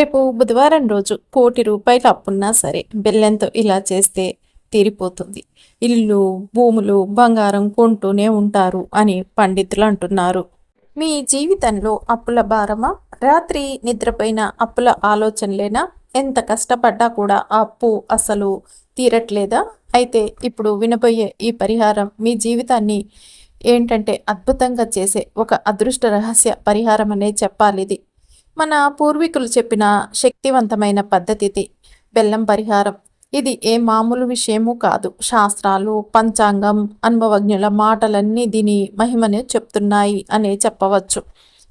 రేపు బుధవారం రోజు కోటి రూపాయలు అప్పున్నా సరే బెల్లంతో ఇలా చేస్తే తీరిపోతుంది. ఇల్లు భూములు బంగారం కొంటూనే ఉంటారు అని పండితులు అంటున్నారు. మీ జీవితంలో అప్పుల భారమా? రాత్రి నిద్రపోయిన అప్పుల ఆలోచనలేనా? ఎంత కష్టపడ్డా కూడా ఆ అప్పు అసలు తీరట్లేదా? అయితే ఇప్పుడు వినబోయే ఈ పరిహారం మీ జీవితాన్ని ఏంటంటే అద్భుతంగా చేసే ఒక అదృష్ట రహస్య పరిహారం అనే చెప్పాలి ఇది మన పూర్వీకులు చెప్పిన శక్తివంతమైన పద్ధతి ఇది బెల్లం పరిహారం. ఇది ఏ మామూలు విషయము కాదు. శాస్త్రాలు పంచాంగం అనుభవజ్ఞుల మాటలన్నీ దీని మహిమని చెప్తున్నాయి అనే చెప్పవచ్చు.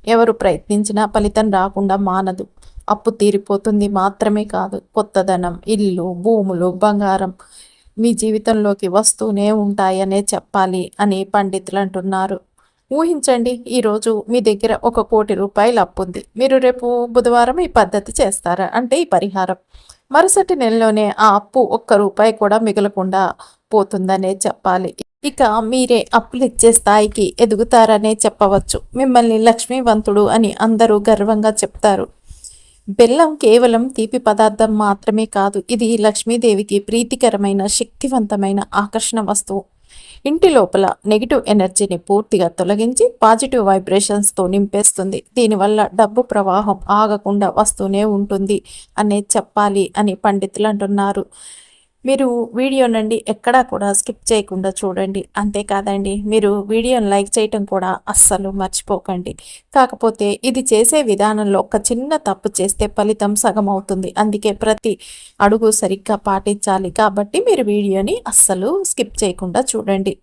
ఎవరు ప్రయత్నించినా ఫలితం రాకుండా మానదు. అప్పు తీరిపోతుంది మాత్రమే కాదు. కొత్తదనం ఇల్లు భూములు బంగారం మీ జీవితంలోకి వస్తూనే ఉంటాయనే చెప్పాలి అని పండితులు అంటున్నారు. ఊహించండి ఈరోజు మీ దగ్గర ఒక కోటి రూపాయలు అప్పు ఉంది మీరు రేపు బుధవారం ఈ పద్ధతి చేస్తారా? అంటే ఈ పరిహారం. మరుసటి నెలలోనే ఆ అప్పు ఒక్క రూపాయి కూడా మిగలకుండా పోతుందనే చెప్పాలి. ఇక మీరే అప్పులు ఇచ్చే స్థాయికి ఎదుగుతారనే చెప్పవచ్చు. మిమ్మల్ని లక్ష్మీవంతుడు అని అందరూ గర్వంగా చెప్తారు. బెల్లం కేవలం తీపి పదార్థం మాత్రమే కాదు ఇది లక్ష్మీదేవికి ప్రీతికరమైన శక్తివంతమైన ఆకర్షణ వస్తువు. ఇంటి లోపల నెగిటివ్ ఎనర్జీని పూర్తిగా తొలగించి పాజిటివ్ వైబ్రేషన్స్తో నింపేస్తుంది. దీనివల్ల డబ్బు ప్రవాహం ఆగకుండా వస్తూనే ఉంటుంది అనే చెప్పాలి అని పండితులు అంటున్నారు. మీరు వీడియో నుండి ఎక్కడా కూడా స్కిప్ చేయకుండా చూడండి. అంతేకాదండి మీరు వీడియోని లైక్ చేయటం కూడా అస్సలు మర్చిపోకండి. కాకపోతే ఇది చేసే విధానంలో ఒక చిన్న తప్పు చేస్తే ఫలితం సగం అవుతుంది. అందుకే ప్రతి అడుగు సరిగ్గా పాటించాలి. కాబట్టి మీరు వీడియోని అస్సలు స్కిప్ చేయకుండా చూడండి.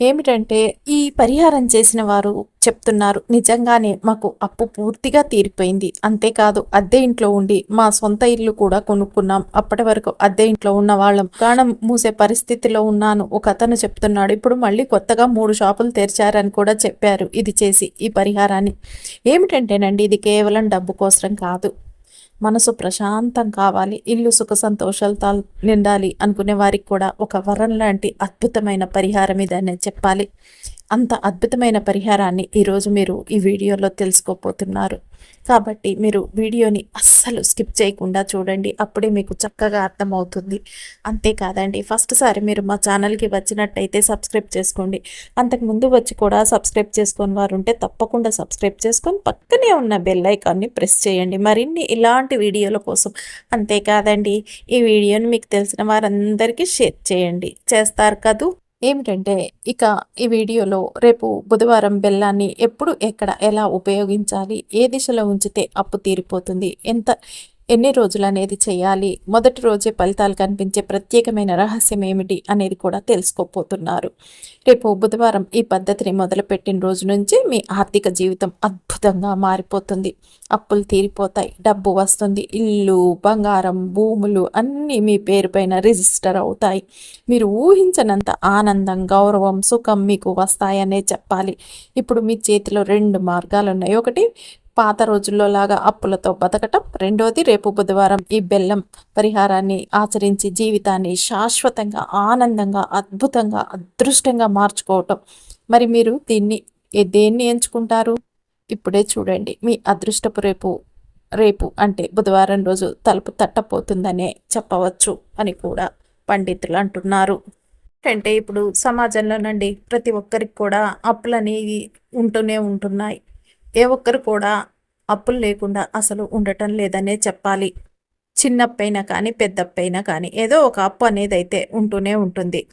ఏమిటంటే ఈ పరిహారం చేసిన వారు చెప్తున్నారు నిజంగానే మాకు అప్పు పూర్తిగా తీరిపోయింది. అంతేకాదు అద్దె ఇంట్లో ఉండి మా సొంత ఇల్లు కూడా కొనుక్కున్నాం. అప్పటి వరకు అద్దె ఇంట్లో ఉన్న వాళ్ళం. గాణం మూసే పరిస్థితిలో ఉన్నాను ఒక అతను చెప్తున్నాడు. ఇప్పుడు మళ్ళీ కొత్తగా మూడు షాపులు తెరిచారని కూడా చెప్పారు. ఇది చేసి ఈ పరిహారాన్ని. ఏమిటంటేనండి ఇది కేవలం డబ్బు కోసం కాదు. మనసు ప్రశాంతం కావాలి ఇల్లు సుఖ సంతోషాలతో నిండాలి అనుకునే వారికి కూడా ఒక వరం లాంటి అద్భుతమైన పరిహారం ఇదని చెప్పాలి. అంత అద్భుతమైన పరిహారాన్ని ఈరోజు మీరు ఈ వీడియోలో తెలుసుకోపోతున్నారు కాబట్టి మీరు వీడియోని అస్సలు స్కిప్ చేయకుండా చూడండి. అప్పుడే మీకు చక్కగా అర్థమవుతుంది. అంతేకాదండి ఫస్ట్ సారి మీరు మా ఛానల్కి వచ్చినట్టయితే సబ్స్క్రైబ్ చేసుకోండి. అంతకుముందు వచ్చి కూడా సబ్స్క్రైబ్ చేసుకొని వారు ఉంటే తప్పకుండా సబ్స్క్రైబ్ చేసుకొని పక్కనే ఉన్న బెల్ ఐకాన్ని ప్రెస్ చేయండి. మరిన్ని ఇలాంటి వీడియోల కోసం అంతేకాదండి ఈ వీడియోని మీకు తెలిసిన వారందరికీ షేర్ చేయండి. చేస్తారు కదూ? ఏమిటంటే ఇక ఈ వీడియోలో రేపు బుధవారం బెల్లాన్ని ఎప్పుడు ఎక్కడ ఎలా ఉపయోగించాలి ఏ దిశలో ఉంచితే అప్పు తీరిపోతుంది ఎంత ఎన్ని రోజులు అనేది చేయాలి మొదటి రోజే ఫలితాలు కనిపించే ప్రత్యేకమైన రహస్యం ఏమిటి అనేది కూడా తెలుసుకోపోతున్నారు. రేపు బుధవారం ఈ పద్ధతిని మొదలుపెట్టిన రోజు నుంచి మీ ఆర్థిక జీవితం అద్భుతంగా మారిపోతుంది. అప్పులు తీరిపోతాయి డబ్బు వస్తుంది ఇల్లు బంగారం భూములు అన్నీ మీ పేరుపైన రిజిస్టర్ అవుతాయి. మీరు ఊహించనంత ఆనందం గౌరవం సుఖం మీకు వస్తాయనే చెప్పాలి. ఇప్పుడు మీ చేతిలో రెండు మార్గాలు ఉన్నాయి ఒకటి పాత రోజుల్లో లాగా అప్పులతో బతకటం. రెండోది రేపు బుధవారం ఈ బెల్లం పరిహారాన్ని ఆచరించి జీవితాన్ని శాశ్వతంగా ఆనందంగా అద్భుతంగా అదృష్టంగా మార్చుకోవటం. మరి మీరు దీన్ని దేన్ని ఎంచుకుంటారు? ఇప్పుడే చూడండి. మీ అదృష్టపు రేపు రేపు అంటే బుధవారం రోజు తలుపు తట్టపోతుందనే చెప్పవచ్చు అని కూడా పండితులు అంటున్నారు. అంటే ఇప్పుడు సమాజంలో నుండి ప్రతి ఒక్కరికి కూడా అప్పులనేవి ఉంటూనే ఉంటున్నాయి. ఏ ఒక్కరు కూడా అప్పులు లేకుండా అసలు ఉండటం లేదనే చెప్పాలి. చిన్నప్పైనా కానీ పెద్దప్పైనా కానీ ఏదో ఒక అప్పు అనేది అయితే ఉంటూనే ఉంటుంది.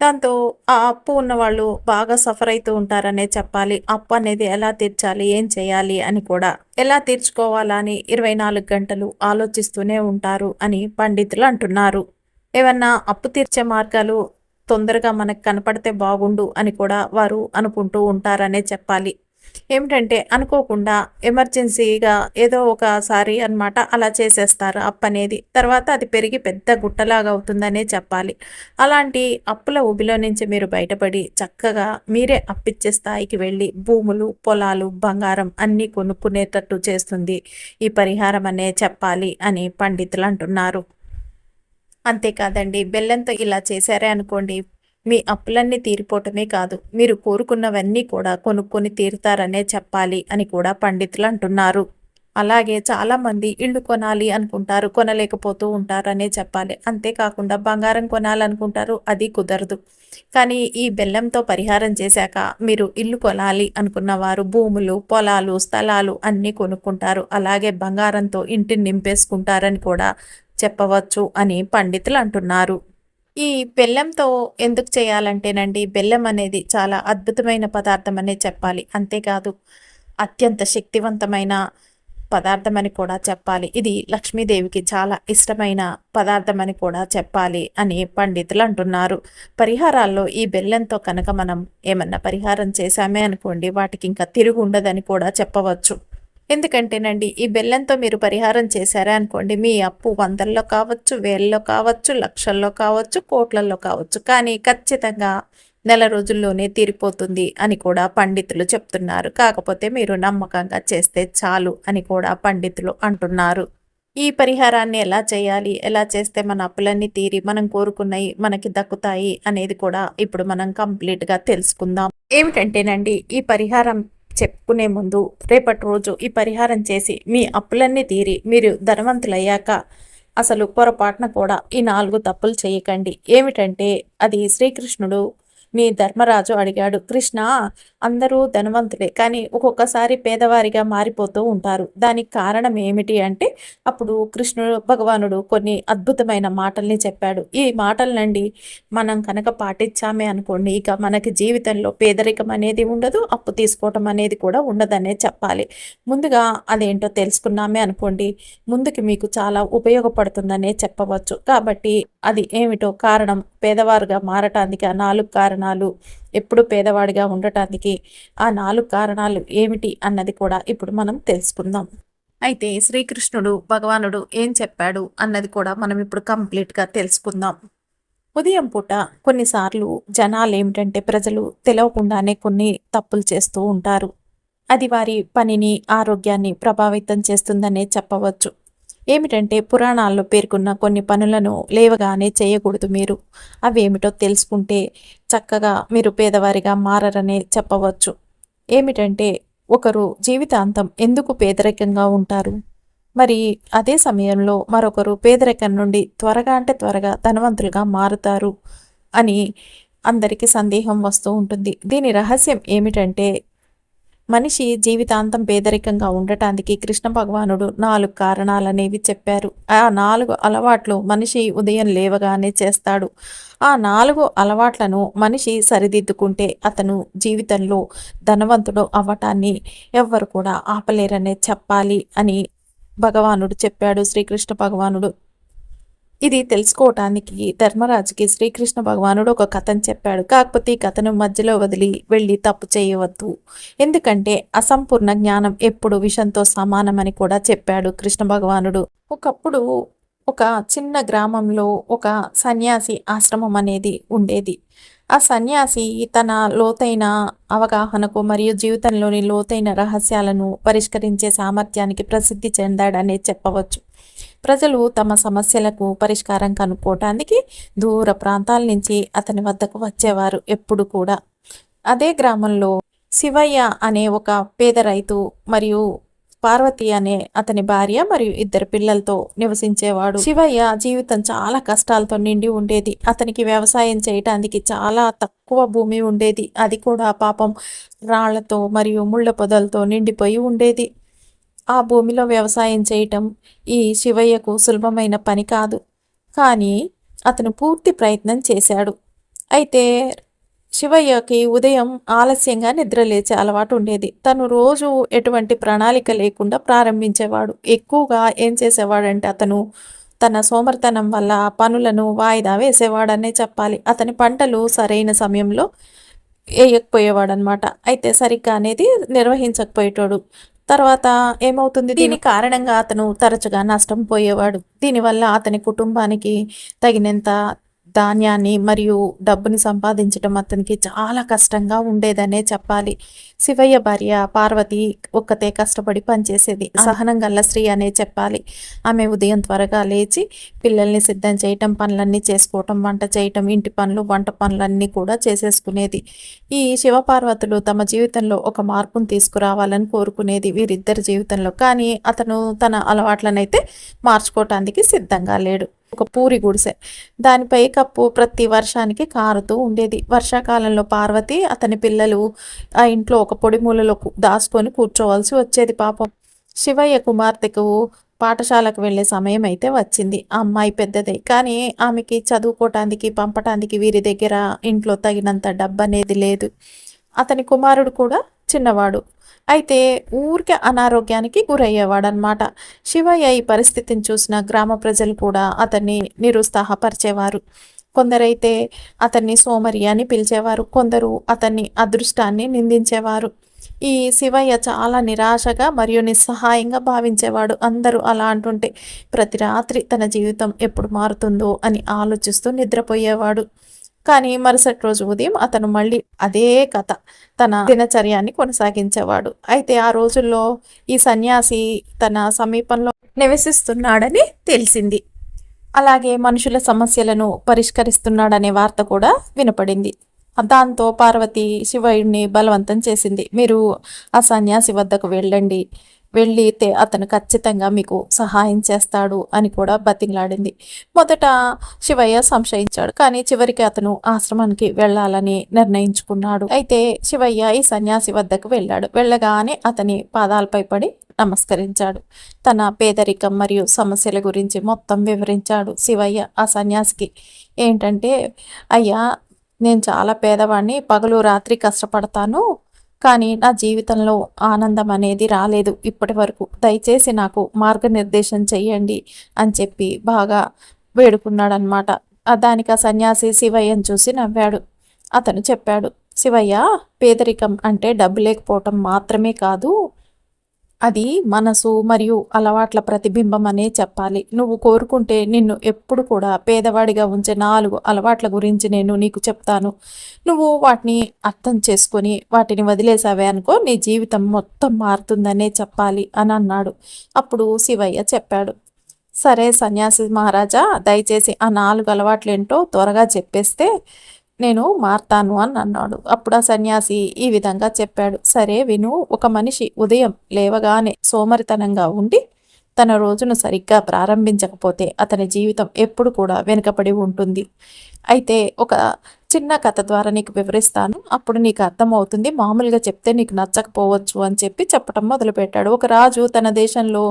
దాంతో ఆ అప్పు ఉన్న వాళ్ళు బాగా సఫర్ అవుతూ ఉంటారనే చెప్పాలి. అప్పు అనేది ఎలా తీర్చాలి? ఏం చేయాలి? అని కూడా ఎలా తీర్చుకోవాలని ఇరవై నాలుగు గంటలు ఆలోచిస్తూనే ఉంటారు అని పండితులు అంటున్నారు. ఏమన్నా అప్పు తీర్చే మార్గాలు తొందరగా మనకు కనపడితే బాగుండు అని కూడా వారు అనుకుంటూ ఉంటారనే చెప్పాలి. ఏమిటంటే అనుకోకుండా ఎమర్జెన్సీగా ఏదో ఒకసారి అనమాట అలా చేసేస్తారు అప్పు అనేది. తర్వాత అది పెరిగి పెద్ద గుట్టలాగా అవుతుందనే చెప్పాలి. అలాంటి అప్పుల ఊబిలో నుంచి మీరు బయటపడి చక్కగా మీరే అప్పిచ్చే స్థాయికి వెళ్ళి భూములు పొలాలు బంగారం అన్నీ కొనుక్కునేటట్టు చేస్తుంది. ఈ పరిహారం అనే చెప్పాలి అని పండితులు అంటున్నారు. అంతేకాదండి బెల్లంతో ఇలా చేశారే అనుకోండి మీ అప్పులన్నీ తీరిపోవటమే కాదు. మీరు కోరుకున్నవన్నీ కూడా కొనుక్కొని తీరుతారనే చెప్పాలి అని కూడా పండితులు అంటున్నారు. అలాగే చాలామంది ఇల్లు కొనాలి అనుకుంటారు కొనలేకపోతూ ఉంటారనే చెప్పాలి. అంతేకాకుండా బంగారం కొనాలనుకుంటారు అది కుదరదు. కానీ ఈ బెల్లంతో పరిహారం చేశాక మీరు ఇల్లు కొనాలి అనుకున్న వారు భూములు పొలాలు స్థలాలు అన్నీ కొనుక్కుంటారు. అలాగే బంగారంతో ఇంటిని నింపేసుకుంటారని కూడా చెప్పవచ్చు అని పండితులు అంటున్నారు. ఈ బెల్లంతో ఎందుకు చేయాలంటేనండి బెల్లం అనేది చాలా అద్భుతమైన పదార్థం అనే చెప్పాలి. అంతేకాదు అత్యంత శక్తివంతమైన పదార్థం అని కూడా చెప్పాలి. ఇది లక్ష్మీదేవికి చాలా ఇష్టమైన పదార్థం అని కూడా చెప్పాలి అని పండితులు అంటున్నారు. పరిహారాల్లో ఈ బెల్లంతో కనుక మనం ఏమన్నా పరిహారం చేశామే అనుకోండి వాటికి ఇంకా తిరుగు ఉండదని కూడా చెప్పవచ్చు. ఎందుకంటేనండి ఈ బెల్లంతో మీరు పరిహారం చేశారా అనుకోండి మీ అప్పు వందల్లో కావచ్చు వేలలో కావచ్చు లక్షల్లో కావచ్చు కోట్లలో కావచ్చు కానీ ఖచ్చితంగా నెల రోజుల్లోనే తీరిపోతుంది అని కూడా పండితులు చెప్తున్నారు. కాకపోతే మీరు నమ్మకంగా చేస్తే చాలు అని కూడా పండితులు అంటున్నారు. ఈ పరిహారాన్ని ఎలా చేయాలి ఎలా చేస్తే మన అప్పులన్నీ తీరి మనం కోరుకున్నవి మనకి దక్కుతాయి అనేది కూడా ఇప్పుడు మనం కంప్లీట్గా తెలుసుకుందాం. ఏమిటంటేనండి ఈ పరిహారం చెప్పుకునే ముందు రేపటి రోజు ఈ పరిహారం చేసి మీ అప్పులన్నీ తీరి మీరు ధనవంతులయ్యాక అసలు పొరపాటున కూడా ఈ నాలుగు తప్పులు చేయకండి. ఏమిటంటే అది శ్రీకృష్ణుడు మీ ధర్మరాజు అడిగాడు. కృష్ణ అందరూ ధనవంతులే కానీ ఒక్కొక్కసారి పేదవారిగా మారిపోతూ ఉంటారు. దానికి కారణం ఏమిటి అంటే అప్పుడు కృష్ణుడు భగవానుడు కొన్ని అద్భుతమైన మాటల్ని చెప్పాడు. ఈ మాటలనండి మనం కనుక పాటించామే అనుకోండి ఇక మనకి జీవితంలో పేదరికం అనేది ఉండదు అప్పు తీసుకోవటం అనేది కూడా ఉండదనే చెప్పాలి. ముందుగా అదేంటో తెలుసుకున్నామే అనుకోండి ముందుకి మీకు చాలా ఉపయోగపడుతుందనే చెప్పవచ్చు. కాబట్టి అది ఏమిటో కారణం? పేదవారుగా మారటానికి ఆ నాలుగు కారణాలు ఎప్పుడు పేదవాడిగా ఉండటానికి ఆ నాలుగు కారణాలు ఏమిటి అన్నది కూడా ఇప్పుడు మనం తెలుసుకుందాం. అయితే శ్రీకృష్ణుడు భగవానుడు ఏం చెప్పాడు అన్నది కూడా మనం ఇప్పుడు కంప్లీట్గా తెలుసుకుందాం. ఉదయం పూట కొన్నిసార్లు జనాలు ఏమిటంటే ప్రజలు తెలియకుండానే కొన్ని తప్పులు చేస్తూ ఉంటారు. అది వారి పనిని ఆరోగ్యాన్ని ప్రభావితం చేస్తుందనే చెప్పవచ్చు. ఏమిటంటే పురాణాల్లో పేర్కొన్న కొన్ని పనులను లేవగానే చేయకూడదు మీరు. అవేమిటో తెలుసుకుంటే చక్కగా మీరు పేదవారిగా మారరనే చెప్పవచ్చు. ఏమిటంటే ఒకరు జీవితాంతం ఎందుకు పేదరికంగా ఉంటారు? మరి అదే సమయంలో మరొకరు పేదరికం నుండి త్వరగా అంటే త్వరగా ధనవంతులుగా మారుతారు అని అందరికీ సందేహం వస్తూ ఉంటుంది. దీని రహస్యం ఏమిటంటే మనిషి జీవితాంతం పేదరికంగా ఉండటానికి కృష్ణ భగవానుడు నాలుగు కారణాలనేవి చెప్పారు. ఆ నాలుగు అలవాట్లు మనిషి ఉదయం లేవగానే చేస్తాడు. ఆ నాలుగు అలవాట్లను మనిషి సరిదిద్దుకుంటే అతను జీవితంలో ధనవంతుడు అవ్వటాన్ని ఎవ్వరు కూడా ఆపలేరనే చెప్పాలి అని భగవానుడు చెప్పాడు. శ్రీకృష్ణ భగవానుడు ఇది తెలుసుకోవటానికి ధర్మరాజుకి శ్రీకృష్ణ భగవానుడు ఒక కథను చెప్పాడు. కాకపోతే ఈ కథను మధ్యలో వదిలి వెళ్ళి తప్పు చేయవద్దు. ఎందుకంటే అసంపూర్ణ జ్ఞానం ఎప్పుడు విషంతో సమానమని కూడా చెప్పాడు కృష్ణ భగవానుడు. ఒకప్పుడు ఒక చిన్న గ్రామంలో ఒక సన్యాసి ఆశ్రమం అనేది ఉండేది. ఆ సన్యాసి తన లోతైన అవగాహనకు మరియు జీవితంలోని లోతైన రహస్యాలను పరిష్కరించే సామర్థ్యానికి ప్రసిద్ధి చెందాడనే చెప్పవచ్చు. ప్రజలు తమ సమస్యలకు పరిష్కారం కనుక్కోవటానికి దూర ప్రాంతాల నుంచి అతని వద్దకు వచ్చేవారు ఎప్పుడు కూడా. అదే గ్రామంలో శివయ్య అనే ఒక పేద రైతు మరియు పార్వతి అనే అతని భార్య మరియు ఇద్దరు పిల్లలతో నివసించేవాడు. శివయ్య జీవితం చాలా కష్టాలతో నిండి ఉండేది. అతనికి వ్యవసాయం చేయటానికి చాలా తక్కువ భూమి ఉండేది. అది కూడా పాపం రాళ్ళతో మరియు ముళ్ళ పొదలతో నిండిపోయి ఉండేది. ఆ భూమిలో వ్యవసాయం చేయటం ఈ శివయ్యకు సులభమైన పని కాదు. కానీ అతను పూర్తి ప్రయత్నం చేశాడు. అయితే శివయ్యకి ఉదయం ఆలస్యంగా నిద్రలేచే అలవాటు ఉండేది. తను రోజు ఎటువంటి ప్రణాళిక లేకుండా ప్రారంభించేవాడు. ఎక్కువగా ఏం చేసేవాడంటే అతను తన సోమర్తనం వల్ల పనులను వాయిదా వేసేవాడనే చెప్పాలి. అతని పంటలు సరైన సమయంలో వేయకపోయేవాడు అనమాట అయితే సరిగ్గా అనేది నిర్వహించకపోయేటోడు. తర్వాత ఏమవుతుంది? దీని కారణంగా అతను తరచుగా నష్టం పోయేవాడు. దీనివల్ల అతని కుటుంబానికి తగినంత ధాన్యాన్ని మరియు డబ్బుని సంపాదించడం అతనికి చాలా కష్టంగా ఉండేదనే చెప్పాలి. శివయ్య భార్య పార్వతి ఒక్కతే కష్టపడి పనిచేసేది. సహనం గల్ల స్త్రీ అనే చెప్పాలి. ఆమె ఉదయం త్వరగా లేచి పిల్లల్ని సిద్ధం చేయటం పనులన్నీ చేసుకోవటం వంట చేయటం ఇంటి పనులు వంట పనులన్నీ కూడా చేసేసుకునేది. ఈ శివపార్వతులు తమ జీవితంలో ఒక మార్పును తీసుకురావాలని కోరుకునేది వీరిద్దరి జీవితంలో. కానీ అతను తన అలవాట్లనైతే మార్చుకోవటానికి సిద్ధంగా లేడు. ఒక పూరి గుడిసె. దానిపై కప్పు ప్రతి వర్షానికి కారుతూ ఉండేది. వర్షాకాలంలో పార్వతి అతని పిల్లలు ఆ ఇంట్లో ఒక పొడిమూలలో దాచుకొని కూర్చోవలసి వచ్చేది పాపం. శివయ్య కుమార్తెకు పాఠశాలకు వెళ్ళే సమయం అయితే వచ్చింది. ఆ అమ్మాయి పెద్దదే. కానీ ఆమెకి చదువుకోవటానికి పంపటానికి వీరి దగ్గర ఇంట్లో తగినంత డబ్బు అనేది లేదు. అతని కుమారుడు కూడా చిన్నవాడు. అయితే ఊరికే అనారోగ్యానికి గురయ్యేవాడనమాట శివయ్య ఈ పరిస్థితిని చూసిన గ్రామ ప్రజలు కూడా అతన్ని నిరుత్సాహపరిచేవారు. కొందరైతే అతన్ని సోమరి అని పిలిచేవారు. కొందరు అతన్ని అదృష్టాన్ని నిందించేవారు. ఈ శివయ్య చాలా నిరాశగా మరియు నిస్సహాయంగా భావించేవాడు. అందరూ అలా అంటుంటే ప్రతి రాత్రి తన జీవితం ఎప్పుడు మారుతుందో అని ఆలోచిస్తూ నిద్రపోయేవాడు. కానీ మరుసటి రోజు ఉదయం అతను మళ్ళీ అదే కథ తన దినచర్యాన్ని కొనసాగించేవాడు. అయితే ఆ రోజుల్లో ఈ సన్యాసి తన సమీపంలో నివసిస్తున్నాడని తెలిసింది. అలాగే మనుషుల సమస్యలను పరిష్కరిస్తున్నాడనే వార్త కూడా వినపడింది. దాంతో పార్వతి శివయుడిని బలవంతం చేసింది. మీరు ఆ సన్యాసి వద్దకు వెళ్ళండి. వెళ్ళితే అతను ఖచ్చితంగా మీకు సహాయం చేస్తాడు అని కూడా బతిలాడింది మొదట శివయ్య సంశయించాడు. కానీ చివరికి అతను ఆశ్రమానికి వెళ్ళాలని నిర్ణయించుకున్నాడు. అయితే శివయ్య ఈ సన్యాసి వద్దకు వెళ్ళాడు. వెళ్ళగానే అతని పాదాలపై పడి నమస్కరించాడు. తన పేదరికం మరియు సమస్యల గురించి మొత్తం వివరించాడు శివయ్య ఆ సన్యాసికి. ఏంటంటే అయ్యా నేను చాలా పేదవాడిని పగలు రాత్రి కష్టపడతాను కానీ నా జీవితంలో ఆనందం అనేది రాలేదు ఇప్పటి వరకు. దయచేసి నాకు మార్గనిర్దేశం చెయ్యండి అని చెప్పి బాగా వేడుకున్నాడనమాట దానికి ఆ సన్యాసి శివయ్యను చూసి నవ్వాడు. అతను చెప్పాడు శివయ్య పేదరికం అంటే డబ్బు లేకపోవటం మాత్రమే కాదు అది మనసు మరియు అలవాట్ల ప్రతిబింబం అనే చెప్పాలి. నువ్వు కోరుకుంటే నిన్ను ఎప్పుడు కూడా పేదవాడిగా ఉంచే నాలుగు అలవాట్ల గురించి నేను నీకు చెప్తాను. నువ్వు వాటిని అర్థం చేసుకొని వాటిని వదిలేసావే అనుకో నీ జీవితం మొత్తం మారుతుందనే చెప్పాలి అని అన్నాడు. అప్పుడు శివయ్య చెప్పాడు సరే సన్యాసి మహారాజా దయచేసి ఆ నాలుగు అలవాట్లేంటో త్వరగా చెప్పేస్తే నేను మారతాను అని అన్నాడు. అప్పుడు ఆ సన్యాసి ఈ విధంగా చెప్పాడు. సరే విను ఒక మనిషి ఉదయం లేవగానే సోమరితనంగా ఉండి తన రోజును సరిగ్గా ప్రారంభించకపోతే అతని జీవితం ఎప్పుడు కూడా వెనుకబడి ఉంటుంది. అయితే ఒక చిన్న కథ ద్వారా నీకు వివరిస్తాను. అప్పుడు నీకు అర్థమవుతుంది. మామూలుగా చెప్తే నీకు నచ్చకపోవచ్చు అని చెప్పి చెప్పడం మొదలుపెట్టాడు. ఒక రాజు తన దేశంలో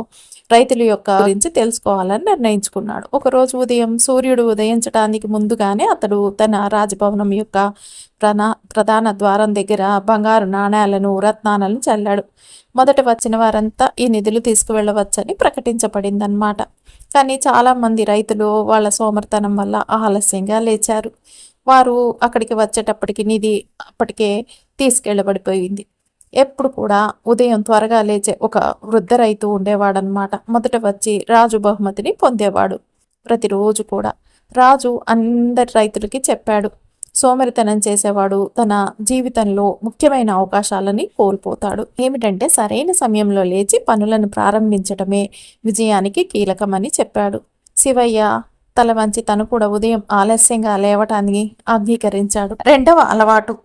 రైతుల యొక్క గురించి తెలుసుకోవాలని నిర్ణయించుకున్నాడు. ఒకరోజు ఉదయం సూర్యుడు ఉదయించడానికి ముందుగానే అతడు తన రాజభవనం యొక్క ప్రనా ప్రధాన ద్వారం దగ్గర బంగారు నాణేలను రత్నాలను చల్లాడు. మొదట వచ్చిన వారంతా ఈ నిధులు తీసుకువెళ్ళవచ్చని ప్రకటించబడిందన్నమాట. కానీ చాలామంది రైతులు వాళ్ళ సోమర్తనం వల్ల ఆలస్యంగా లేచారు. వారు అక్కడికి వచ్చేటప్పటికి నిధి అప్పటికే తీసుకెళ్ళబడిపోయింది ఎప్పుడు కూడా ఉదయం త్వరగా లేచే ఒక వృద్ధ రైతు ఉండేవాడనమాట మొదట వచ్చి రాజు బహుమతిని పొందేవాడు. ప్రతిరోజు కూడా రాజు అందరి రైతులకి చెప్పాడు. సోమరితనం చేసేవాడు తన జీవితంలో ముఖ్యమైన అవకాశాలని కోల్పోతాడు. ఏమిటంటే సరైన సమయంలో లేచి పనులను ప్రారంభించడమే విజయానికి కీలకమని చెప్పాడు. శివయ్య తల వంచి తను కూడా ఉదయం ఆలస్యంగా లేవటానికి అంగీకరించాడు. రెండవ అలవాటు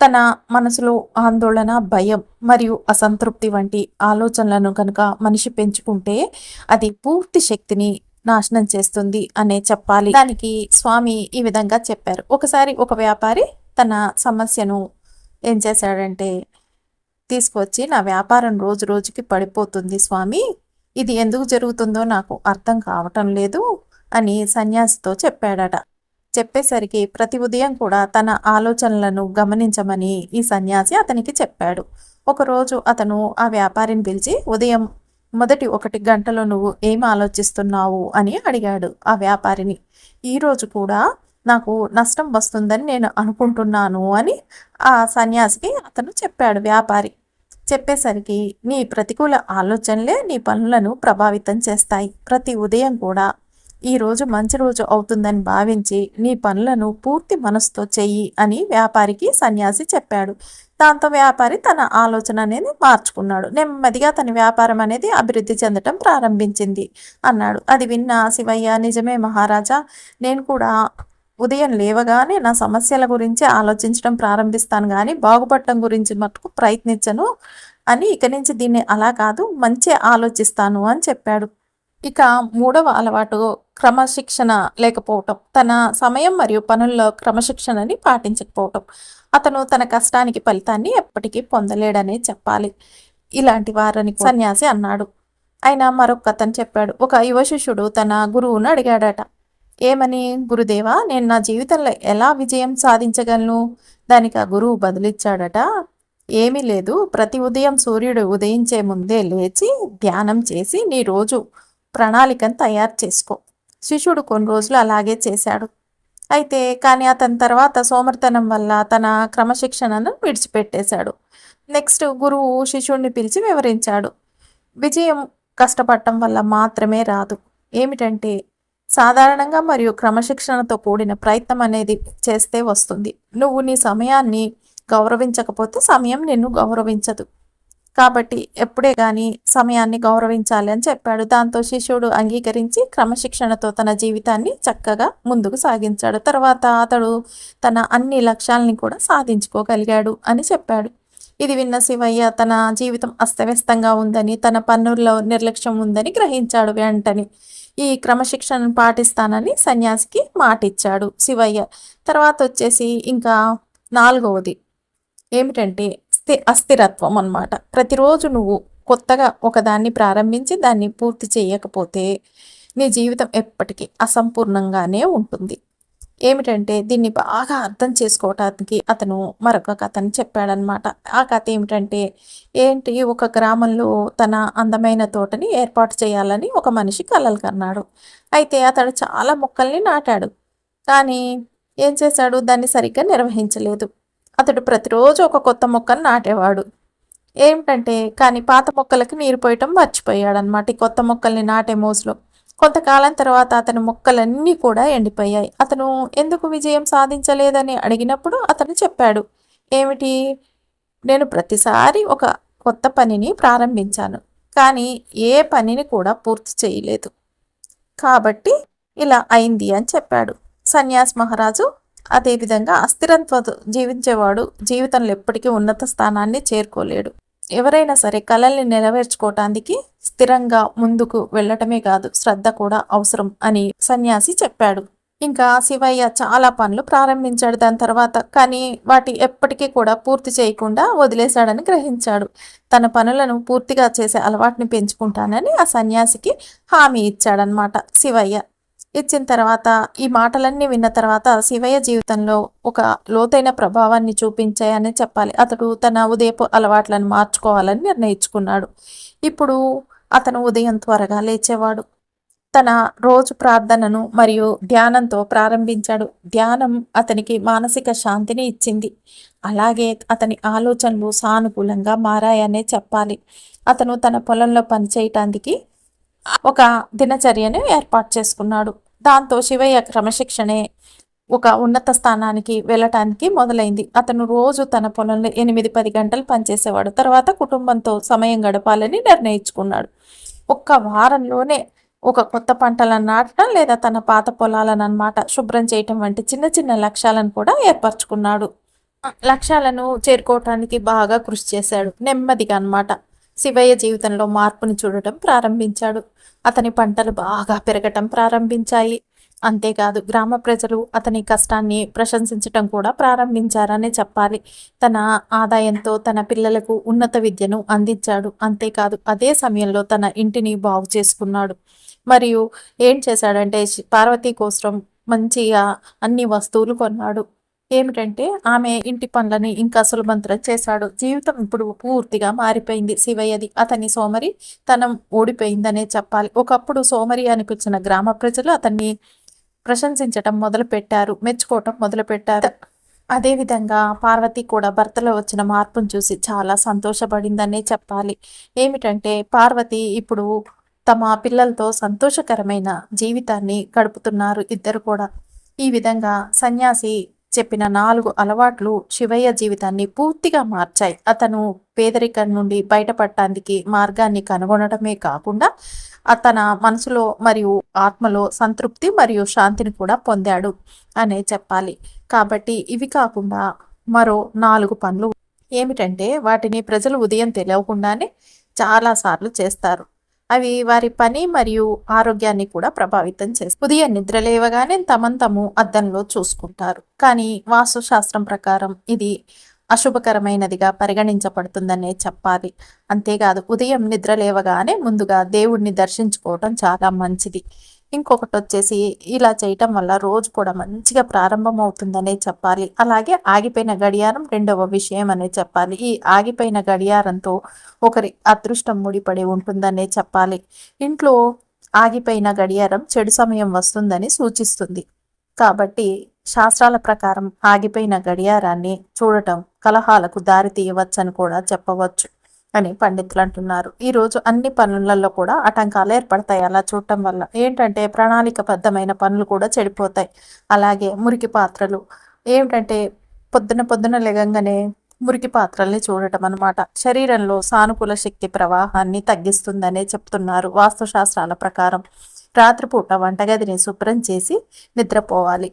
తన మనసులో ఆందోళన భయం మరియు అసంతృప్తి వంటి ఆలోచనలను కనుక మనిషి పెంచుకుంటే అది పూర్తి శక్తిని నాశనం చేస్తుంది అనే చెప్పాలి. దానికి స్వామి ఈ విధంగా చెప్పారు. ఒకసారి ఒక వ్యాపారి తన సమస్యను ఏం చేశాడంటే తీసుకొచ్చి నా వ్యాపారం రోజు రోజుకి పడిపోతుంది స్వామి. ఇది ఎందుకు జరుగుతుందో నాకు అర్థం కావటం లేదు అని సన్యాసితో చెప్పాడట. చెప్పేసరికి ప్రతి ఉదయం కూడా తన ఆలోచనలను గమనించమని ఈ సన్యాసి అతనికి చెప్పాడు. ఒకరోజు అతను ఆ వ్యాపారిని పిలిచి ఉదయం మొదటి ఒకటి గంటలో నువ్వు ఏం ఆలోచిస్తున్నావు? అని అడిగాడు ఆ వ్యాపారిని. ఈరోజు కూడా నాకు నష్టం వస్తుందని నేను అనుకుంటున్నాను అని ఆ సన్యాసికి అతను చెప్పాడు వ్యాపారి. చెప్పేసరికి నీ ప్రతికూల ఆలోచనలే నీ పనులను ప్రభావితం చేస్తాయి. ప్రతి ఉదయం కూడా ఈ రోజు మంచి రోజు అవుతుందని భావించి నీ పనులను పూర్తి మనసుతో చెయ్యి అని వ్యాపారికి సన్యాసి చెప్పాడు. దాంతో వ్యాపారి తన ఆలోచన అనేది మార్చుకున్నాడు. నెమ్మదిగా తన వ్యాపారం అనేది అభివృద్ధి చెందటం ప్రారంభించింది అన్నాడు. అది విన్న శివయ్య నిజమే మహారాజా నేను కూడా ఉదయం లేవగానే నా సమస్యల గురించి ఆలోచించడం ప్రారంభిస్తాను కానీ బాగుపడటం గురించి మటుకు ప్రయత్నించను అని ఇక నుంచి దీన్ని అలా కాదు మంచి ఆలోచిస్తాను అని చెప్పాడు. ఇక మూడవ అలవాటు క్రమశిక్షణ లేకపోవటం. తన సమయం మరియు పనుల్లో క్రమశిక్షణని పాటించకపోవటం. అతను తన కష్టానికి ఫలితాన్ని ఎప్పటికీ పొందలేడనే చెప్పాలి. ఇలాంటి వారని సన్యాసి అన్నాడు. అయినా మరొక కథను చెప్పాడు. ఒక యువ శిష్యుడు తన గురువును అడిగాడట. ఏమని? గురుదేవా నేను నా జీవితంలో ఎలా విజయం సాధించగలను? దానికి ఆ గురువు బదులిచ్చాడట. ఏమీ లేదు. ప్రతి ఉదయం సూర్యుడు ఉదయించే ముందే లేచి ధ్యానం చేసి నీ రోజు ప్రణాళికను తయారు చేసుకో. శిష్యుడు కొన్ని రోజులు అలాగే చేశాడు. అయితే కానీ అతని తర్వాత సోమర్తనం వల్ల తన క్రమశిక్షణను విడిచిపెట్టేశాడు. నెక్స్ట్ గురువు శిష్యుడిని పిలిచి వివరించాడు. విజయం కష్టపడటం వల్ల మాత్రమే రాదు. ఏమిటంటే సాధారణంగా మరియు క్రమశిక్షణతో కూడిన ప్రయత్నం అనేది చేస్తే వస్తుంది. నువ్వు నీ సమయాన్ని గౌరవించకపోతే సమయం నిన్ను గౌరవించదు. కాబట్టి ఎప్పుడే కానీ సమయాన్ని గౌరవించాలి అని చెప్పాడు. దాంతో శిష్యుడు అంగీకరించి క్రమశిక్షణతో తన జీవితాన్ని చక్కగా ముందుకు సాగించాడు. తర్వాత అతడు తన అన్ని లక్ష్యాలని కూడా సాధించుకోగలిగాడు అని చెప్పాడు. ఇది విన్న శివయ్య తన జీవితం అస్తవ్యస్తంగా ఉందని తన పన్నుల్లో నిర్లక్ష్యం ఉందని గ్రహించాడు వెంటనే. ఈ క్రమశిక్షణను పాటిస్తానని సన్యాసికి మాటిచ్చాడు శివయ్య. తర్వాత వచ్చేసి ఇంకా నాలుగవది. ఏమిటంటే స్థి అస్థిరత్వం అన్నమాట. ప్రతిరోజు నువ్వు కొత్తగా ఒకదాన్ని ప్రారంభించి దాన్ని పూర్తి చేయకపోతే నీ జీవితం ఎప్పటికీ అసంపూర్ణంగానే ఉంటుంది. ఏమిటంటే దీన్ని బాగా అర్థం చేసుకోవటానికి అతను మరొక కథను చెప్పాడనమాట ఆ కథ ఏమిటంటే ఏంటి ఒక గ్రామంలో తన అందమైన తోటని ఏర్పాటు చేయాలని ఒక మనిషి కలలు కన్నాడు. అయితే అతడు చాలా మొక్కల్ని నాటాడు. కానీ ఏం చేశాడు? దాన్ని సరిగ్గా నిర్వహించలేదు. అతడు ప్రతిరోజు ఒక కొత్త మొక్కను నాటేవాడు. ఏమిటంటే కానీ పాత మొక్కలకి నీరు పోయటం మర్చిపోయాడు అనమాట ఈ కొత్త మొక్కల్ని నాటే మోజులో కొంతకాలం తర్వాత అతని మొక్కలన్నీ కూడా ఎండిపోయాయి. అతను ఎందుకు విజయం సాధించలేదని అడిగినప్పుడు అతను చెప్పాడు ఏమిటి? నేను ప్రతిసారి ఒక కొత్త పనిని ప్రారంభించాను కానీ ఏ పనిని కూడా పూర్తి చేయలేదు. కాబట్టి ఇలా అయింది అని చెప్పాడు. సన్యాస్ మహారాజు అదేవిధంగా అస్థిరత్వ జీవించేవాడు జీవితంలో ఎప్పటికీ ఉన్నత స్థానాన్ని చేరుకోలేడు. ఎవరైనా సరే కళల్ని నెరవేర్చుకోవటానికి స్థిరంగా ముందుకు వెళ్ళటమే కాదు శ్రద్ధ కూడా అవసరం అని సన్యాసి చెప్పాడు. ఇంకా శివయ్య చాలా పనులు ప్రారంభించాడు. దాని తర్వాత కానీ వాటి ఎప్పటికీ కూడా పూర్తి చేయకుండా వదిలేశాడని గ్రహించాడు. తన పనులను పూర్తిగా చేసే అలవాటుని పెంచుకుంటానని ఆ సన్యాసికి హామీ ఇచ్చాడనమాట శివయ్య. ఇచ్చిన తర్వాత ఈ మాటలన్నీ విన్న తర్వాత శివయ్య జీవితంలో ఒక లోతైన ప్రభావాన్ని చూపించాయని చెప్పాలి. అతడు తన ఉదయపు అలవాట్లను మార్చుకోవాలని నిర్ణయించుకున్నాడు. ఇప్పుడు అతను ఉదయం త్వరగా లేచేవాడు. తన రోజు ప్రార్థనను మరియు ధ్యానంతో ప్రారంభించాడు. ధ్యానం అతనికి మానసిక శాంతిని ఇచ్చింది. అలాగే అతని ఆలోచనలు సానుకూలంగా మారాయనే చెప్పాలి. అతను తన పొలంలో పనిచేయటానికి ఒక దినచర్యను ఏర్పాటు చేసుకున్నాడు. దాంతో శివయ్య క్రమశిక్షణే ఒక ఉన్నత స్థానానికి వెళ్ళటానికి మొదలైంది. అతను రోజు తన పొలంలో ఎనిమిది పది గంటలు పనిచేసేవాడు. తర్వాత కుటుంబంతో సమయం గడపాలని నిర్ణయించుకున్నాడు. ఒక్క వారంలోనే ఒక కొత్త పంటలను నాటడం లేదా తన పాత పొలాలను అనమాట శుభ్రం చేయటం వంటి చిన్న చిన్న లక్ష్యాలను కూడా ఏర్పరచుకున్నాడు. లక్ష్యాలను చేరుకోవటానికి బాగా కృషి చేశాడు. నెమ్మదిగా అనమాట శివయ్య జీవితంలో మార్పుని చూడటం ప్రారంభించాడు. అతని పంటలు బాగా పెరగటం ప్రారంభించాయి. అంతేకాదు గ్రామ ప్రజలు అతని కష్టాన్ని ప్రశంసించటం కూడా ప్రారంభించారనే చెప్పాలి. తన ఆదాయంతో తన పిల్లలకు ఉన్నత విద్యను అందించాడు. అంతేకాదు అదే సమయంలో తన ఇంటిని బాగు చేసుకున్నాడు. మరియు ఏం చేశాడంటే పార్వతీ కోసం మంచిగా అన్ని వస్తువులు కొన్నాడు. ఏమిటంటే ఆమె ఇంటి పనులని ఇంకా సులభంతరం చేశాడు. జీవితం ఇప్పుడు పూర్తిగా మారిపోయింది. శివయ్యది అతని సోమరి తనం ఓడిపోయిందనే చెప్పాలి. ఒకప్పుడు సోమరి అనిపించిన గ్రామ ప్రజలు అతన్ని ప్రశంసించటం మొదలుపెట్టారు. మెచ్చుకోవటం మొదలుపెట్టారు. అదేవిధంగా పార్వతి కూడా భర్తలో వచ్చిన మార్పును చూసి చాలా సంతోషపడిందనే చెప్పాలి. ఏమిటంటే పార్వతి ఇప్పుడు తమ పిల్లలతో సంతోషకరమైన జీవితాన్ని గడుపుతున్నారు ఇద్దరు కూడా. ఈ విధంగా సన్యాసి చెప్పిన నాలుగు అలవాట్లు శివయ్య జీవితాన్ని పూర్తిగా మార్చాయి. అతను పేదరికం నుండి బయటపడటానికి మార్గాన్ని కనుగొనడమే కాకుండా అతన మనసులో మరియు ఆత్మలో సంతృప్తి మరియు శాంతిని కూడా పొందాడు అనే చెప్పాలి. కాబట్టి ఇవి కాకుండా మరో నాలుగు పనులు ఏమిటంటే వాటిని ప్రజలు ఉదయం తెలియకుండానే చాలాసార్లు చేస్తారు. అవి వారి పని మరియు ఆరోగ్యాన్ని కూడా ప్రభావితం చేస్తాయి. ఉదయం నిద్ర లేవగానే తమను తము అద్దంలో చూసుకుంటారు. కానీ వాస్తుశాస్త్రం ప్రకారం ఇది అశుభకరమైనదిగా పరిగణించబడుతుందనే చెప్పాలి. అంతేకాదు ఉదయం నిద్ర లేవగానే ముందుగా దేవుడిని దర్శించుకోవటం చాలా మంచిది. ఇంకొకటి వచ్చేసి ఇలా చేయటం వల్ల రోజు కూడా మంచిగా ప్రారంభం అవుతుందనే చెప్పాలి. అలాగే ఆగిపోయిన గడియారం రెండవ విషయం అనే చెప్పాలి. ఈ ఆగిపోయిన గడియారంతో ఒకరి అదృష్టం ముడిపడి ఉంటుందనే చెప్పాలి. ఇంట్లో ఆగిపోయిన గడియారం చెడు సమయం వస్తుందని సూచిస్తుంది. కాబట్టి శాస్త్రాల ప్రకారం ఆగిపోయిన గడియారాన్ని చూడటం కలహాలకు దారి తీయవచ్చని కూడా చెప్పవచ్చు. అని పండితులు అంటున్నారు ఈరోజు అన్ని పనులలో కూడా ఆటంకాలు ఏర్పడతాయి అలా చూడటం వల్ల. ఏంటంటే ప్రణాళికబద్ధమైన పనులు కూడా చెడిపోతాయి. అలాగే మురికి పాత్రలు. ఏమిటంటే పొద్దున పొద్దున లెగంగానే మురికి పాత్రల్ని చూడటం అనమాట శరీరంలో సానుకూల శక్తి ప్రవాహాన్ని తగ్గిస్తుందనే చెప్తున్నారు వాస్తుశాస్త్రాల ప్రకారం. రాత్రిపూట వంటగదిని శుభ్రం చేసి నిద్రపోవాలి.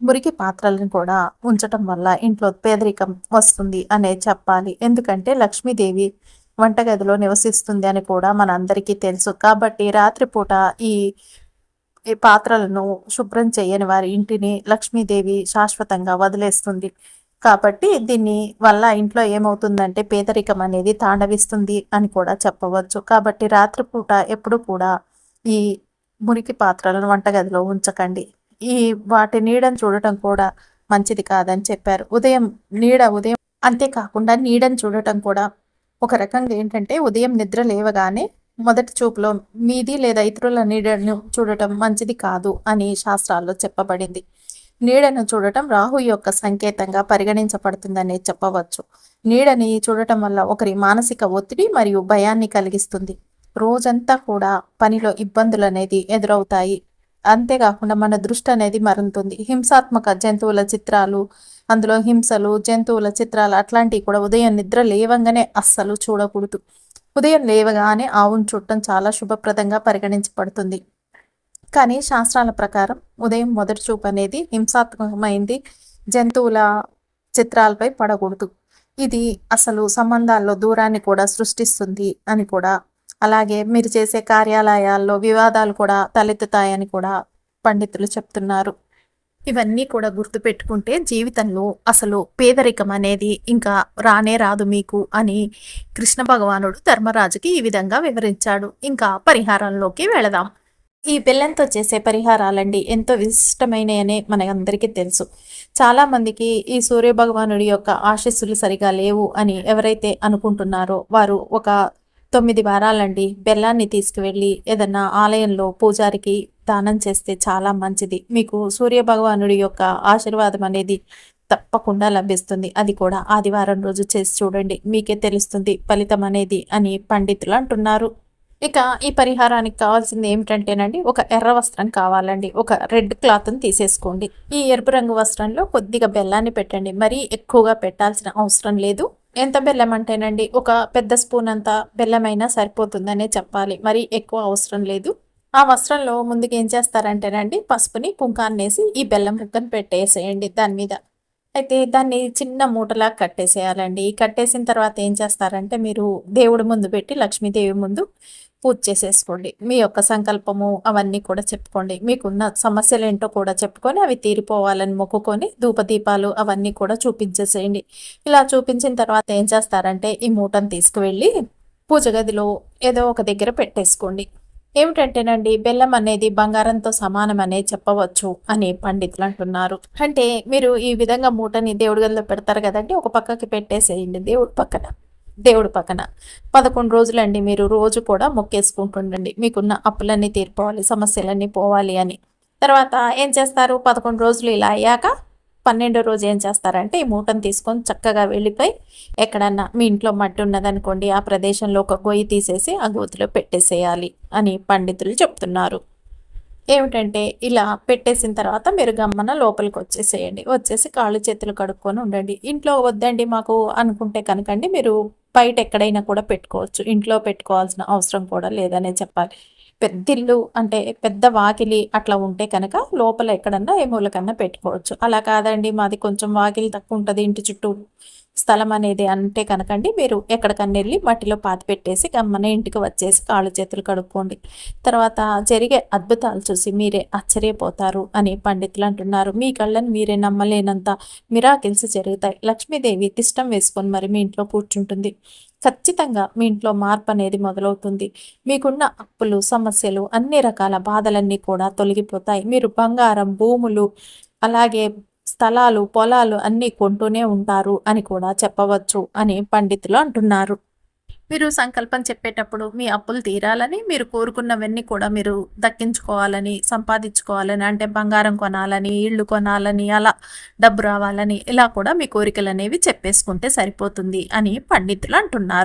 మురికి పాత్రలను కూడా ఉంచటం వల్ల ఇంట్లో పేదరికం వస్తుంది అనే చెప్పాలి. ఎందుకంటే లక్ష్మీదేవి వంటగదిలో నివసిస్తుంది అని కూడా మనందరికీ తెలుసు. కాబట్టి రాత్రిపూట ఈ ఈ పాత్రలను శుభ్రం చేయని వారి ఇంటిని లక్ష్మీదేవి శాశ్వతంగా వదిలేస్తుంది. కాబట్టి దీన్ని వల్ల ఇంట్లో ఏమవుతుందంటే పేదరికం అనేది తాండవిస్తుంది అని కూడా చెప్పవచ్చు. కాబట్టి రాత్రిపూట ఎప్పుడు కూడా ఈ మురికి పాత్రలను వంటగదిలో ఉంచకండి. ఈ వాటి నీడను చూడటం కూడా మంచిది కాదని చెప్పారు. ఉదయం నీడ ఉదయం అంతేకాకుండా నీడను చూడటం కూడా ఒక రకంగా ఏంటంటే ఉదయం నిద్ర లేవగానే మొదటి చూపులో మీది లేదా ఇతరుల నీడను చూడటం మంచిది కాదు అని శాస్త్రాల్లో చెప్పబడింది. నీడను చూడటం రాహు యొక్క సంకేతంగా పరిగణించబడుతుందని చెప్పవచ్చు. నీడని చూడటం వల్ల ఒకరి మానసిక ఒత్తిడి మరియు భయాన్ని కలిగిస్తుంది. రోజంతా కూడా పనిలో ఇబ్బందులు అనేది ఎదురవుతాయి. అంతేకాకుండా మన దృష్టి అనేది మరుంతుంది. హింసాత్మక జంతువుల చిత్రాలు అందులో హింసలు జంతువుల చిత్రాలు అట్లాంటివి కూడా ఉదయం నిద్ర లేవంగానే అస్సలు చూడకూడదు. ఉదయం లేవగానే ఆవును చూడటం చాలా శుభప్రదంగా పరిగణించబడుతుంది. కానీ శాస్త్రాల ప్రకారం ఉదయం మొదటి చూపు అనేది హింసాత్మకమైంది జంతువుల చిత్రాలపై పడకూడదు. ఇది అసలు సంబంధాల్లో దూరాన్ని కూడా సృష్టిస్తుంది అని కూడా అలాగే మీరు చేసే కార్యాలయాల్లో వివాదాలు కూడా తలెత్తుతాయని కూడా పండితులు చెప్తున్నారు. ఇవన్నీ కూడా గుర్తుపెట్టుకుంటే జీవితంలో అసలు పేదరికం అనేది ఇంకా రానే రాదు మీకు అని కృష్ణ భగవానుడు ధర్మరాజుకి ఈ విధంగా వివరించాడు. ఇంకా పరిహారంలోకి వెళదాం. ఈ బెల్లంతో చేసే పరిహారాలండి ఎంతో విశిష్టమైనయనే మనకందరికీ తెలుసు. చాలామందికి ఈ సూర్య భగవానుడి యొక్క ఆశీస్సులు సరిగా లేవు అని ఎవరైతే అనుకుంటున్నారో వారు ఒక తొమ్మిది వారాలండి బెల్లాన్ని తీసుకువెళ్ళి ఏదన్నా ఆలయంలో పూజారికి దానం చేస్తే చాలా మంచిది. మీకు సూర్య భగవానుడి యొక్క ఆశీర్వాదం అనేది తప్పకుండా లభిస్తుంది. అది కూడా ఆదివారం రోజు చేసి చూడండి. మీకే తెలుస్తుంది ఫలితం అనేది అని పండితులు అంటున్నారు. ఇక ఈ పరిహారానికి కావాల్సింది ఏమిటంటేనండి ఒక ఎర్ర వస్త్రం కావాలండి. ఒక రెడ్ క్లాత్ని తీసేసుకోండి. ఈ ఎరుపు రంగు వస్త్రంలో కొద్దిగా బెల్లాన్ని పెట్టండి. మరీ ఎక్కువగా పెట్టాల్సిన అవసరం లేదు. ఎంత బెల్లం అంటేనండి ఒక పెద్ద స్పూన్ అంత బెల్లమైనా సరిపోతుందనే చెప్పాలి. మరి ఎక్కువ అవసరం లేదు. ఆ వస్త్రంలో ముందుకు ఏం చేస్తారంటేనండి పసుపుని కుంకాన్నేసి ఈ బెల్లం ముక్కను పెట్టేసేయండి దాని మీద. అయితే దాన్ని చిన్న మూటలా కట్టేసేయాలండి. కట్టేసిన తర్వాత ఏం చేస్తారంటే మీరు దేవుడి ముందు పెట్టి లక్ష్మీదేవి ముందు పూజ చేసేసుకోండి. మీ యొక్క సంకల్పము అవన్నీ కూడా చెప్పుకోండి. మీకున్న సమస్యలు ఏంటో కూడా చెప్పుకొని అవి తీరిపోవాలని మొక్కుకొని ధూపదీపాలు అవన్నీ కూడా చూపించేసేయండి. ఇలా చూపించిన తర్వాత ఏం చేస్తారంటే ఈ మూటను తీసుకువెళ్ళి పూజ గదిలో ఏదో ఒక దగ్గర పెట్టేసుకోండి. ఏమిటంటేనండి బెల్లం అనేది బంగారంతో సమానం అనే చెప్పవచ్చు అని పండితులు అంటున్నారు. అంటే మీరు ఈ విధంగా మూటని దేవుడి గదిలో పెడతారు కదండి ఒక పక్కకి పెట్టేసేయండి దేవుడి పక్కన. దేవుడి పక్కన. పదకొండు రోజులండి మీరు రోజు కూడా మొక్కేసుకుంటుండండి. మీకున్న అప్పులన్నీ తీరిపోవాలి సమస్యలన్నీ పోవాలి అని. తర్వాత ఏం చేస్తారు? పదకొండు రోజులు ఇలా అయ్యాక పన్నెండో రోజు ఏం చేస్తారంటే ఈ మూటను తీసుకొని చక్కగా వెళ్ళిపోయి ఎక్కడన్నా మీ ఇంట్లో మట్టి ఉన్నదనుకోండి ఆ ప్రదేశంలో ఒక గొయ్యి తీసేసి ఆ గోతిలో పెట్టేసేయాలి అని పండితులు చెప్తున్నారు. ఏమిటంటే ఇలా పెట్టేసిన తర్వాత మీరు గమ్మన లోపలికి వచ్చేసేయండి. వచ్చేసి కాళ్ళు చేతులు కడుక్కొని ఉండండి. ఇంట్లో వద్దండి మాకు అనుకుంటే కనుకండి మీరు బయట ఎక్కడైనా కూడా పెట్టుకోవచ్చు. ఇంట్లో పెట్టుకోవాల్సిన అవసరం కూడా లేదనే చెప్పాలి. పెద్ద ఇల్లు అంటే పెద్ద వాకిలి అట్లా ఉంటే కనుక లోపల ఎక్కడన్నా ఏ మూలకన్నా పెట్టుకోవచ్చు. అలా కాదండి మాది కొంచెం వాకిలి తక్కువ ఉంటుంది ఇంటి చుట్టూ స్థలం అనేది అంటే కనుకండి మీరు ఎక్కడికన్నా వెళ్ళి మట్టిలో పాతి పెట్టేసి గమ్మన ఇంటికి వచ్చేసి కాళ్ళు చేతులు కడుక్కోండి. తర్వాత జరిగే అద్భుతాలు చూసి మీరే ఆశ్చర్యపోతారు అని పండితులు అంటున్నారు. మీ కళ్ళని మీరే నమ్మలేనంత మిరాకిల్స్ జరుగుతాయి. లక్ష్మీదేవి తిష్టం వేసుకొని మరి మీ ఇంట్లో కూర్చుంటుంది. ఖచ్చితంగా మీ ఇంట్లో మార్పు అనేది మొదలవుతుంది. మీకున్న అప్పులు సమస్యలు అన్ని రకాల బాధలన్నీ కూడా తొలగిపోతాయి. మీరు బంగారం భూములు అలాగే స్థలాలు పొలాలు అన్నీ కొంటూనే ఉంటారు అని కూడా చెప్పవచ్చు అని పండితులు అంటున్నారు. మీరు సంకల్పం చెప్పేటప్పుడు మీ అప్పులు తీరాలని మీరు కోరుకున్నవన్నీ కూడా మీరు దక్కించుకోవాలని సంపాదించుకోవాలని అంటే బంగారం కొనాలని ఇళ్ళు కొనాలని అలా డబ్బు రావాలని ఇలా కూడా మీ కోరికలు అనేవి చెప్పేసుకుంటే సరిపోతుంది అని పండితులు అంటున్నారు.